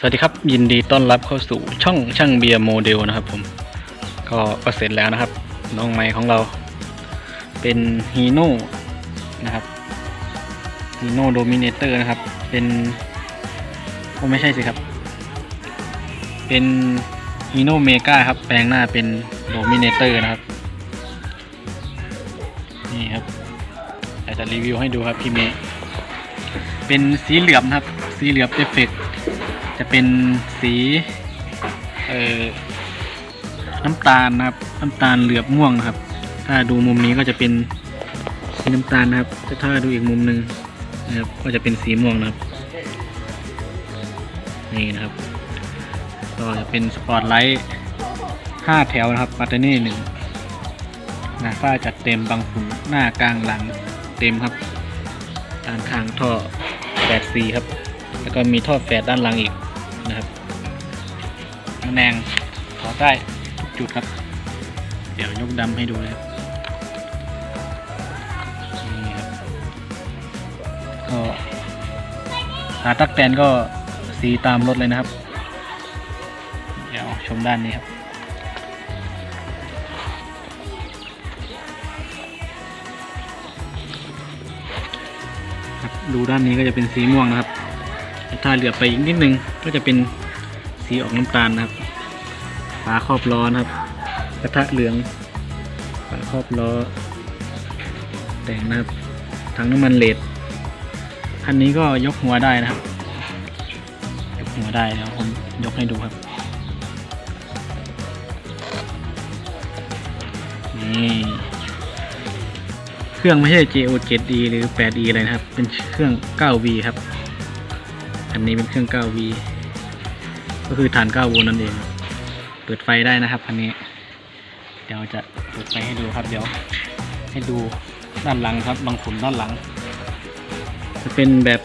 สวัสดีครับ ยินดีต้อนรับเข้าสู่ช่องช่างเบียร์โมเดลนะครับผมก็ก็เสร็จแล้วนะครับ น้องไม้ของเรา เป็นฮีโน่นะครับฮีโน่โดมิเนเตอร์นะครับ เป็นโอ้ไม่ใช่สิครับ เป็นฮีโน่เมกาครับ แปลงหน้าเป็นโดมิเนเตอร์นะครับ นี่ครับอาจจะรีวิวให้ดูครับพี่เมเป็นสีเหลือบนะครับ สีเหลือบเอฟเฟกต์ จะเป็นสีเอ่อน้ำตาลนะครับ น้ำตาลเหลือบม่วงนะครับ ถ้าดูมุมนี้ก็จะเป็นสีน้ำตาลนะครับถ้าดูอีกมุมหนึ่งนะครับก็จะเป็นสีม่วงนะครับ นี่นะครับก็จะเป็นสปอตไลท์ห้าแถวนะครับปัตเตอร์นี่หนึ่งน้าฝ้าจัดเต็มบางฝุ่นหน้ากลางหลังเต็มครับด้านข้างท่อแปดสีครับ แล้วก็มีท่อแฝดด้านหลังอีก นะครับแนงถอดได้ทุกจุดครับ เดี๋ยวยกดำให้ดูนะครับนี่ครับก็ขาตักแตนก็สีตามรถเลยนะครับ เดี๋ยวชมด้านนี้ครับดูด้านนี้ก็จะเป็นสีม่วงนะครับ ถ้าเหลือไปอีกนิดนึงก็จะเป็นสีออกน้ำตาลนะครับฝาครอบล้อนะครับ กระทะเหลืองฝาครอบล้อ แต่งนะครับถังน้ำมันเลดคันนี้ก็ยกหัวได้นะครับ ยกหัวได้แล้วผมยกให้ดูครับนี่เครื่องไม่ใช่ JO7E หรือ 8E เลยนะครับ เป็นเครื่อง 9V ครับ อันนี้เป็นเครื่อง 9V ก็คือฐาน 9 โวลต์นั่นเอง เปิดไฟได้นะครับคันนี้ เดี๋ยวจะเปิดไฟให้ดูครับ เดี๋ยวให้ดูด้านหลังครับ บางฝุ่นด้านหลัง จะเป็นแบบ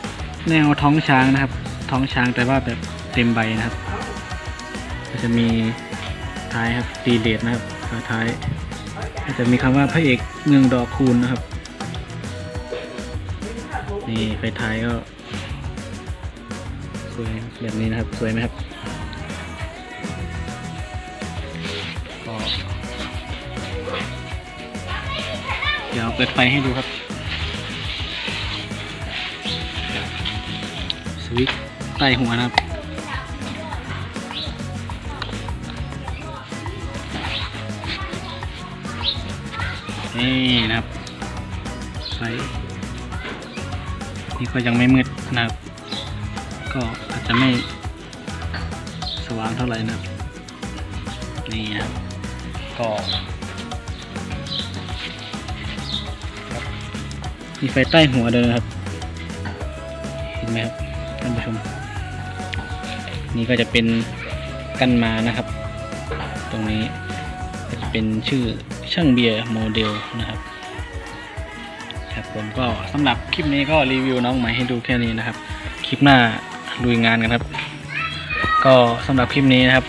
แนวท้องช้างนะครับ ท้องช้างแต่ว่าแบบเต็มใบนะครับ ก็จะมีท้ายครับตีเลดนะครับฝาท้ายก็จะมีคำว่าพระเอกเมืองดอกคูณนะครับ นี่ไฟท้ายก็ สวยแบบนี้นะครับ สวยไหมครับก็เดี๋ยวเปิดไฟให้ดูครับ สวิตใต้หัวนะครับนี่นะครับไฟนี่ก็ยังไม่มืดนะครับ ก็อาจจะไม่สว่างเท่าไหร่นะนี่นะครับก็มีไฟใต้หัวเลยนะครับ เห็นไหมครับท่านผู้ชม นี่ก็จะเป็นกันมานะครับ ตรงนี้ก็จะเป็นชื่อช่างเบียร์โมเดลนะครับครับผมก็สำหรับคลิปนี้ก็รีวิวน้องใหม่ให้ดูแค่นี้นะครับ คลิปหน้า ลุยงานกันครับ ก็สำหรับคลิปนี้นะครับ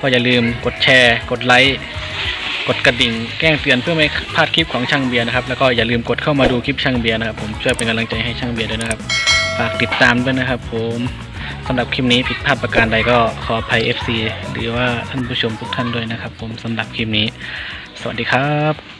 ก็อย่าลืมกดแชร์ กดไลค์กดกระดิ่งแจ้งเตือนเพื่อไม่พลาดคลิปของช่างเบียร์นะครับ แล้วก็อย่าลืมกดเข้ามาดูคลิปช่างเบียร์นะครับ ผมช่วยเป็นกำลังใจให้ช่างเบียร์ด้วยนะครับ ฝากติดตามด้วยนะครับ ผมสำหรับคลิปนี้ผิดพลาดประการใดก็ขออภัย FC หรือว่าท่านผู้ชมทุกท่านด้วยนะครับ ผมสำหรับคลิปนี้ สวัสดีครับ